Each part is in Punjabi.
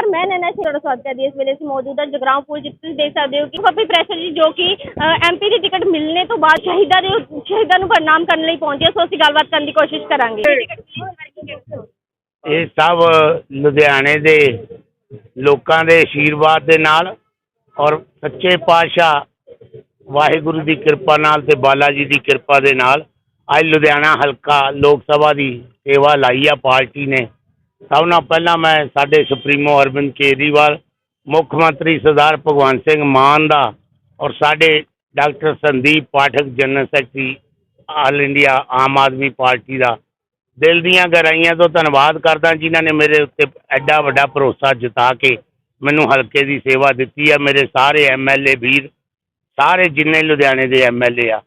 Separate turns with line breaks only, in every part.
ਨਮਸਕਾਰ ਮੈਂ ਨੈਨਾ ਸ਼ੇਰੋਂ ਸਵਾਗਤ ਕਰਦੀ ਹਾਂ। ਇਸ ਵੇਲੇ ਅਸੀਂ ਮੌਜੂਦ ਹਾਂ ਜਗਰਾਉਂ ਦੇਖ ਸਕਦੇ ਹੋ ਕਿ ਪੱਪੀ ਪ੍ਰੈਸ਼ਰ ਜੀ, ਜੋ ਕਿ ਐਮਪੀ ਦੀ ਟਿਕਟ ਮਿਲਣੇ ਤੋਂ ਬਾਅਦ ਸ਼ਹੀਦਾਂ ਦੇ, ਸ਼ਹੀਦਾਂ ਨੂੰ ਬਦਨਾਮ ਕਰਨ ਲਈ ਪਹੁੰਚੇ ਸੋ ਅਸੀਂ ਗੱਲਬਾਤ ਕਰਨ ਦੀ ਕੋਸ਼ਿਸ਼ ਕਰਾਂਗੇ।
ਇਹ ਸਭ ਲੁਧਿਆਣੇ ਦੇ ਲੋਕਾਂ ਦੇ ਆਸ਼ੀਰਵਾਦ ਦੇ ਨਾਲ ਔਰ ਸੱਚੇ ਪਾਤਸ਼ਾਹ ਵਾਹਿਗੁਰੂ ਦੀ ਕਿਰਪਾ ਨਾਲ ਤੇ ਬਾਲਾ ਜੀ ਦੀ ਕਿਰਪਾ ਦੇ ਨਾਲ ਅੱਜ ਲੁਧਿਆਣਾ ਹਲਕਾ ਲੋਕ ਸਭਾ ਦੀ ਸੇਵਾ ਲਾਈ ਆ, ਪਾਰਟੀ ਨੇ। ਸਭ ਨਾਲ ਪਹਿਲਾਂ ਮੈਂ ਸਾਡੇ ਸੁਪਰੀਮੋ ਅਰਵਿੰਦ ਕੇਜਰੀਵਾਲ, ਮੁੱਖ ਮੰਤਰੀ ਸਰਦਾਰ ਭਗਵੰਤ ਸਿੰਘ ਮਾਨ ਦਾ ਔਰ ਸਾਡੇ doctor Sandeep Pathak, general secretary, all India Aam Aadmi Party ਦਾ। ਦਿਲ ਦੀਆਂ ਗਹਿਰਾਈਆਂ ਤੋਂ ਧੰਨਵਾਦ ਕਰਦਾ ਜਿਨ੍ਹਾਂ ਨੇ ਮੇਰੇ ਉੱਤੇ ਐਡਾ ਵੱਡਾ ਭਰੋਸਾ ਜਤਾ ਕੇ ਮੈਨੂੰ ਹਲਕੇ ਦੀ ਸੇਵਾ ਦਿੱਤੀ ਹੈ ਮੇਰੇ ਸਾਰੇ ਐਮਐਲਏ ਵੀਰ, ਸਾਰੇ ਜਿੰਨੇ ਲੁਧਿਆਣੇ ਦੇ ਐਮਐਲਏ ਆ,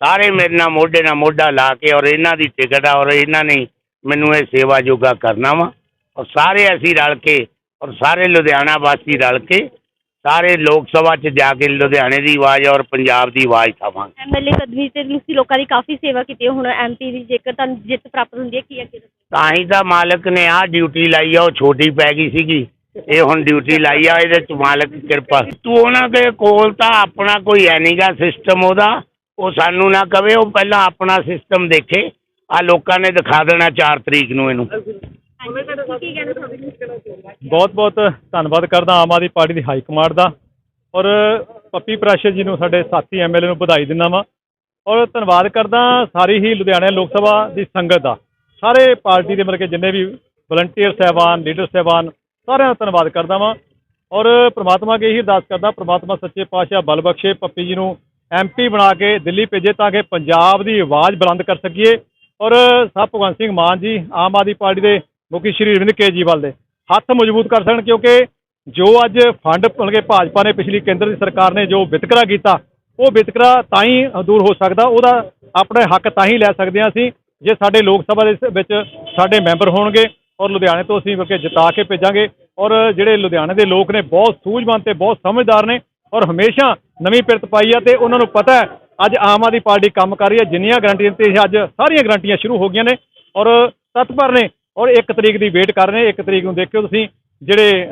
ਸਾਰੇ ਮੇਰੇ ਨਾਲ ਮੋਢੇ ਨਾਲ ਮੋਢਾ ਲਾ ਕੇ ਔਰ ਇਹਨਾਂ ਦੀ ਟਿਕਟ ਆ ਔਰ ਇਹਨਾਂ ਨੇ ਮੈਨੂੰ ਇਹ ਸੇਵਾ ਜੋਗਾ ਕਰਨਾ ਵਾ। ਔਰ ਸਾਰੇ ਅਸੀਂ ਰਲ ਕੇ ਔਰ ਸਾਰੇ ਲੁਧਿਆਣਾ ਵਾਸੀ ਰਲ ਕੇ ਸਾਰੇ ਲੋਕ ਸਭਾ 'ਚ ਜਾ ਕੇ ਲੁਧਿਆਣੇ ਦੀ ਆਵਾਜ਼ ਔਰ ਪੰਜਾਬ ਦੀ ਆਵਾਜ਼ ਉਠਾਵਾਂਗੇ।
ਐਮਐਲਏ ਪਦਵੀ ਤੇ ਤੁਸੀਂ ਲੋਕਾਂ ਦੀ ਕਾਫੀ ਸੇਵਾ ਕੀਤੀ ਹੈ। ਹੁਣ ਐਮਪੀ ਦੀ ਜੇਕਰ ਤੁਹਾਨੂੰ ਜਿੱਤ ਪ੍ਰਾਪਤ ਹੁੰਦੀ ਹੈ ਕੀ ਅੱਗੇ ਦੱਸੋ?
ਤਾਂ ਹੀ ਤਾਂ ਮਾਲਕ ਨੇ ਆਹ ਡਿਊਟੀ ਲਾਈ ਆ ਉਹ ਛੋਟੀ ਪੈ ਗਈ ਸੀਗੀ। ਇਹ ਹੁਣ ਡਿਊਟੀ ਲਾਈ ਆ ਇਹਦੇ ਚ ਮਾਲਕ ਦੀ ਕਿਰਪਾ। ਤੂੰ ਉਹਨਾਂ ਦੇ ਕੋਲ ਤਾਂ ਆਪਣਾ ਕੋਈ ਹੈ ਨਹੀਂਗਾ ਸਿਸਟਮ ਉਹਦਾ। ਉਹ ਸਾਨੂੰ ਨਾ ਕਵੇ ਉਹ ਪਹਿਲਾਂ ਆਪਣਾ ਸਿਸਟਮ ਦੇਖੇ। ਆ ਲੋਕਾਂ ਨੇ ਦਿਖਾ ਦੇਣਾ 4 ਤਰੀਕ ਨੂੰ ਇਹਨੂੰ।
ਬਹੁਤ ਬਹੁਤ ਧੰਨਵਾਦ ਕਰਦਾ ਆਮ ਆਦਮੀ ਪਾਰਟੀ ਦੀ ਹਾਈ ਕਮਾਂਡ ਦਾ। ਔਰ ਪੱਪੀ ਪ੍ਰੈਸ਼ਰ ਜੀ ਨੂੰ ਸਾਡੇ ਸਾਥੀ ਐਮਐਲਏ ਨੂੰ ਵਧਾਈ ਦਿੰਦਾ ਵਾਂ। ਔਰ ਧੰਨਵਾਦ ਕਰਦਾ ਸਾਰੀ ਹੀ ਲੁਧਿਆਣਾ ਲੋਕ ਸਭਾ ਦੀ ਸੰਗਤ ਦਾ। ਸਾਰੇ ਪਾਰਟੀ ਦੇ ਮਤਲਬ ਕਿ ਜਿੰਨੇ ਵੀ ਵਲੰਟੀਅਰ ਸਹਿਬਾਨ ਲੀਡਰ ਸਹਿਬਾਨ ਸਾਰਿਆਂ ਦਾ ਧੰਨਵਾਦ ਕਰਦਾ ਵਾਂ। ਔਰ ਪ੍ਰਮਾਤਮਾ ਅੱਗੇ ਇਹੀ ਅਰਦਾਸ ਕਰਦਾ ਪ੍ਰਮਾਤਮਾ ਸੱਚੇ ਪਾਤਸ਼ਾਹ ਬਲ ਬਖਸ਼ੇ ਪੱਪੀ ਜੀ ਨੂੰ ਐਮਪੀ ਬਣਾ ਕੇ ਦਿੱਲੀ ਭੇਜੇ ਤਾਂ ਕਿ ਪੰਜਾਬ ਦੀ ਆਵਾਜ਼ ਬੁਲੰਦ ਕਰ ਸਕੀਏ। ਔਰ ਸਾਹਿਬ ਭਗਵੰਤ ਸਿੰਘ ਮਾਨ ਜੀ ਆਮ ਆਦਮੀ ਪਾਰਟੀ ਦੇ ਮੁਖੀ ਸ਼੍ਰੀ ਅਰਵਿੰਦ ਕੇਜਰੀਵਾਲ ਦੇ। ਹੱਥ ਮਜ਼ਬੂਤ ਕਰ ਸਕਣ ਕਿਉਂਕਿ ਜੋ ਅੱਜ ਫੰਡ ਮਤਲਬ ਭਾਜਪਾ ਨੇ ਪਿਛਲੀ ਕੇਂਦਰ ਦੀ ਸਰਕਾਰ ਨੇ ਜੋ ਵਿਤਕਰਾ ਕੀਤਾ, ਉਹ ਵਿਤਕਰਾ ਤਾਂ ਹੀ ਦੂਰ ਹੋ ਸਕਦਾ, ਉਹਦਾ ਆਪਣੇ ਹੱਕ ਤਾਂ ਹੀ ਲੈ ਸਕਦੇ ਹਾਂ ਅਸੀਂ, ਜੇ ਸਾਡੇ ਲੋਕ ਸਭਾ ਦੇ ਵਿੱਚ ਸਾਡੇ ਮੈਂਬਰ ਹੋਣਗੇ ਔਰ ਲੁਧਿਆਣੇ ਤੋਂ ਅਸੀਂ ਮਤਲਬ ਜਿਤਾ ਕੇ ਭੇਜਾਂਗੇ ਔਰ ਜਿਹੜੇ ਲੁਧਿਆਣੇ ਦੇ ਲੋਕ ਨੇ, ਬਹੁਤ ਸੂਝਵਾਨ ਤੇ ਬਹੁਤ ਸਮਝਦਾਰ ਨੇ ਔਰ ਹਮੇਸ਼ਾ ਨਵੀਂ ਪਿਰਤ ਪਾਈ ਆ ਤੇ ਉਹਨਾਂ ਨੂੰ ਪਤਾ ਹੈ, ਅੱਜ ਆਮ ਆਦਮੀ ਪਾਰਟੀ ਕੰਮ ਕਰ ਰਹੀ ਹੈ, ਜਿੰਨੀਆਂ ਗਰੰਟੀਆਂ ਦਿੱਤੀਆਂ ਅੱਜ ਸਾਰੀਆਂ ਗਰੰਟੀਆਂ ਸ਼ੁਰੂ ਹੋ ਗਈਆਂ ਨੇ ਔਰ ਤਤਪਰ ਨੇ ਔਰ 1 ਤਰੀਕ ਦੀ ਵੇਟ ਕਰ ਰਹੇ ਨੇ 1 ਤਰੀਕ ਨੂੰ ਦੇਖਿਓ ਤੁਸੀਂ, ਜਿਹੜੇ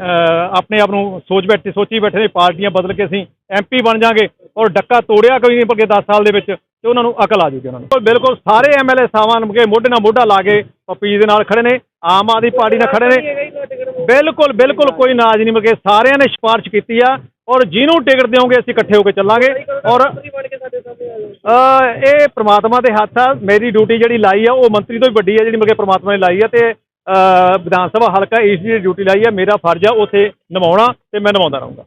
ਆਪਣੇ ਆਪ ਨੂੰ ਸੋਚ ਬੈਠੇ, ਸੋਚੀ ਬੈਠੇ ਨੇ, ਪਾਰਟੀਆਂ ਬਦਲ ਕੇ ਅਸੀਂ ਐਮਪੀ ਬਣ ਜਾਾਂਗੇ ਔਰ ਡੱਕਾ ਤੋੜਿਆ ਕੋਈ ਨਹੀਂ ਬਲਕਿ 10 ਸਾਲ ਦੇ ਵਿੱਚ, ਤੇ ਉਹਨਾਂ ਨੂੰ ਅਕਲ ਆ ਜੂਗੀ ਉਹਨਾਂ ਨੂੰ। ਬਿਲਕੁਲ ਸਾਰੇ ਐਮਐਲਏ ਸਾਵਾਂ ਕੇ ਮੋਢੇ ਨਾਲ ਮੋਢਾ ਲਾ ਕੇ ਪਪੀ ਦੇ ਨਾਲ ਖੜੇ ਨੇ, ਆਮ ਆਦਮੀ ਪਾਰਟੀ ਨਾਲ ਖੜੇ ਨੇ। ਬਿਲਕੁਲ ਬਿਲਕੁਲ ਕੋਈ ਨਾਜ ਨਹੀਂ ਮਗੇ ਸਾਰਿਆਂ ਨੇ ਸਿਫਾਰਿਸ਼ ਕੀਤੀ ਆ, ਔਰ ਜਿਹਨੂੰ ਟਿਕਟ ਦਿਓਗੇ ਅਸੀਂ ਇਕੱਠੇ ਹੋ ਕੇ ਚੱਲਾਂਗੇ, ਔਰ ਇਹ ਪ੍ਰਮਾਤਮਾ ਦੇ ਹੱਥ ਆ, ਮੇਰੀ ਡਿਊਟੀ ਜਿਹੜੀ ਲਾਈ ਆ, ਉਹ ਮੰਤਰੀ ਤੋਂ ਵੀ ਵੱਡੀ ਆ, ਜਿਹੜੀ ਮਗੇ ਪ੍ਰਮਾਤਮਾ ਨੇ ਲਾਈ ਆ ਤੇ ਵਿਧਾਨ ਸਭਾ ਹਲਕਾ ਈਸਟ ਦੀ ਡਿਊਟੀ ਲਾਈ ਆ, ਮੇਰਾ ਫਰਜ਼ ਆ ਉੱਥੇ ਨਿਭਾਉਣਾ ਤੇ ਮੈਂ ਨਿਭਾਉਂਦਾ ਰਹੂੰਗਾ।